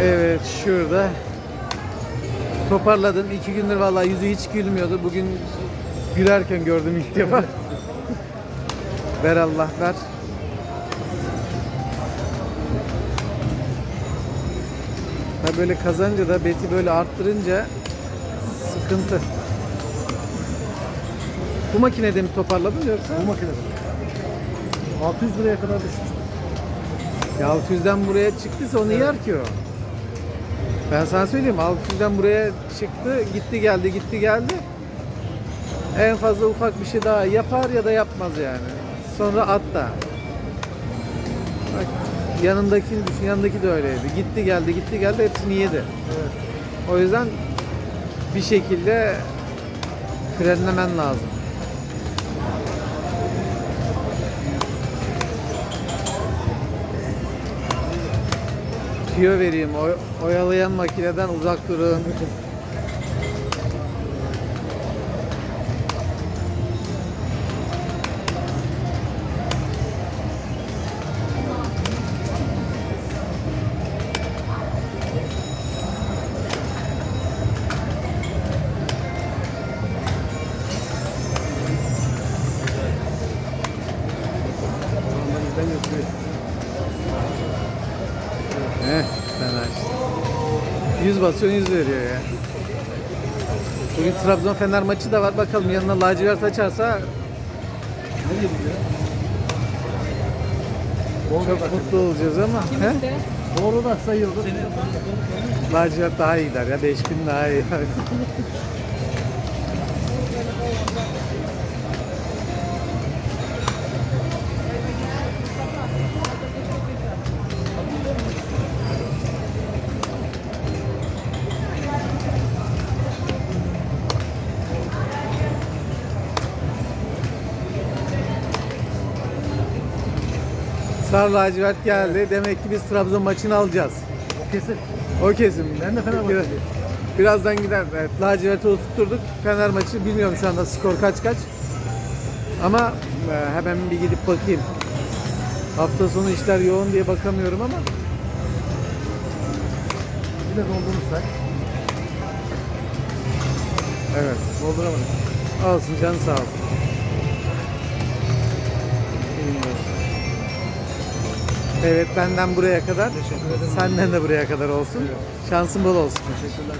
Evet şurada toparladım. İki gündür vallahi yüzü hiç gülmüyordu. Bugün gülerken gördüm ilk defa. ver Allah ver. Ha böyle kazanınca da beti böyle arttırınca sıkıntı. Bu makinede mi toparladın yoksa? Bu makinede. 600 liraya kadar düşmüş. Ya 600'den buraya çıktıysa onu yer ki o. Ben sana söyleyeyim 600'den buraya çıktı gitti geldi gitti geldi. En fazla ufak bir şey daha yapar ya da yapmaz yani. Sonra at da. Bak yanındakini düşün yanındaki de öyleydi. Gitti geldi gitti geldi hepsini yedi. Evet. O yüzden bir şekilde frenlemen lazım. Tüyo vereyim. Oy- oyalayan makineden uzak durun. İzden yapıyor. Heh, fena işte. 100 basıyorsun 100 veriyor ya. Bugün Trabzon Fener maçı da var. Bakalım yanına lacivert açarsa Ne? Bol çok mutlu olacağız ama. He? Doğru da sayıyordu. Lacivert daha iyi gider ya. 5000 daha iyi. Sarı lacivert geldi. Demek ki biz Trabzon maçını alacağız. O kesin. O kesin. Ben de Fenerbahçeliyim. Birazdan gider. Evet, laciverti oturtturduk. Fener maçı bilmiyorum şu anda skor kaç kaç. Ama e, hemen bir gidip bakayım. Hafta sonu işler yoğun diye bakamıyorum ama Bir de doldurursak. evet. Dolduramadık. Olsun canı sağ olsun. Evet benden buraya kadar. Senden de buraya kadar olsun. Şansın bol olsun. Teşekkürler.